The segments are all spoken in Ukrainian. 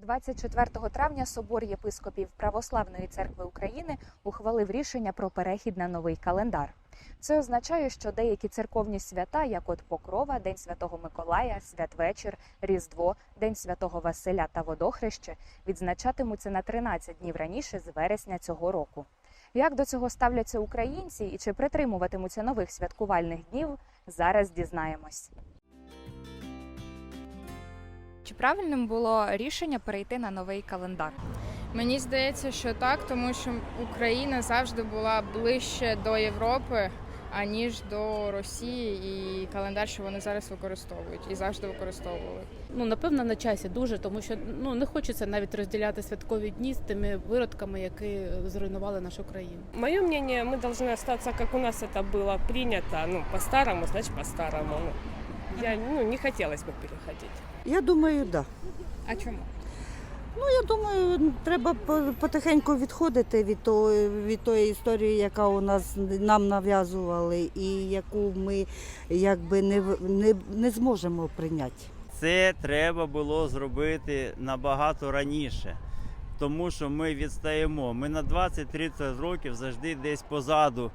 24 травня собор єпископів Православної церкви України ухвалив рішення про перехід на новий календар. Це означає, що деякі церковні свята, як от Покрова, День Святого Миколая, Святвечір, Різдво, День Святого Василя та Водохреще, відзначатимуться на 13 днів раніше з вересня цього року. Як до цього ставляться українці і чи притримуватимуться нових святкувальних днів, зараз дізнаємось Чи правильним було рішення перейти на новий календар? Мені здається, що так, тому що Україна завжди була ближче до Європи, аніж до Росії, і календар, що вони зараз використовують і завжди використовували. Ну, напевно, на часі дуже, тому що ну не хочеться навіть розділяти святкові дні з тими виродками, які зруйнували нашу країну. Мое мнение, мы должны остаться, как у нас это было принято, ну, по-старому, значит, по-старому. Ну, Я, ну, не хотелось бы переходить. Я думаю, так. Да. А чому? Ну, я думаю, треба по- потихеньку відходити від тої, від тої історії, яка у нас нам нав'язували, і яку ми якби не, в- не, не зможемо прийняти. Це треба було зробити набагато раніше, тому що ми відстаємо. Ми на 20-30 років завжди десь позаду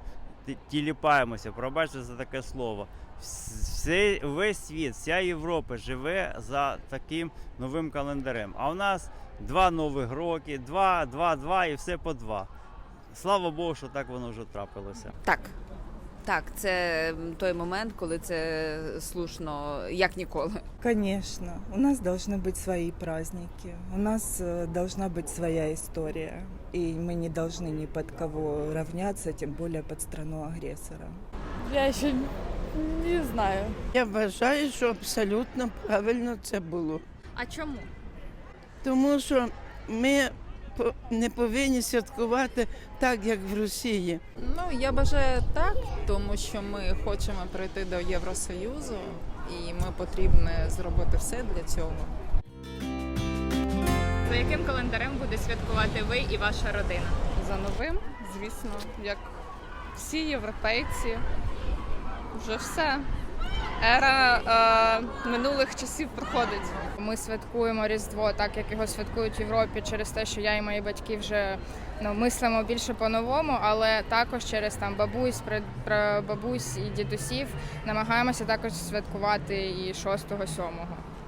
тіліпаємося. Пробачте за таке слово. Все, весь світ, вся Європа живе за таким новим календарем. А у нас два нових роки, два, два, два і все по два. Слава Богу, що так воно вже трапилося. Так. Так, це м, той момент, коли це слушно, як ніколи. Конечно, у нас должны быть свои праздники, у нас э, должна быть своя история, и мы не должны ни под кого равняться, тем более под страну агрессора. Я ще не знаю. Я вважаю, що абсолютно правильно це було. А чому? Тому що ми по- не повинні святкувати так, як в Росії. Ну я бажаю так, тому що ми хочемо прийти до Євросоюзу, і ми потрібно зробити все для цього. За яким календарем буде святкувати ви і ваша родина? За новим, звісно, як всі європейці, вже все. Ера е, минулих часів проходить. Ми святкуємо Різдво, так як його святкують в Європі, через те, що я і мої батьки вже ну, мислимо більше по-новому, але також через там бабусь, пра- прабабусь і дідусів намагаємося також святкувати і 6-7.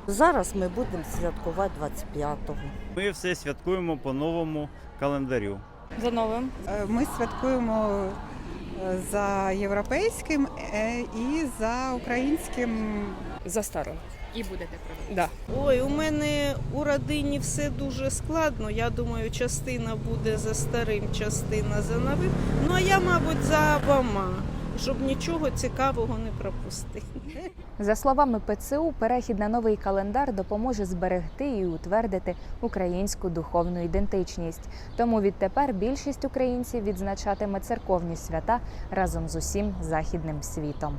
Зараз ми будемо святкувати 25-го. Ми все святкуємо по новому календарю. За новим. Е, Ми святкуємо за європейським е, і за українським За старим. І будете продавати? Да. Ой, у мене у родині все дуже складно. Я думаю, частина буде за старим, частина за новим. Ну а я, мабуть, за обома, щоб нічого цікавого не пропустити. За словами ПЦУ, перехід на новий календар допоможе зберегти і утвердити українську духовну ідентичність. Тому відтепер більшість українців відзначатиме церковні свята разом з усім західним світом.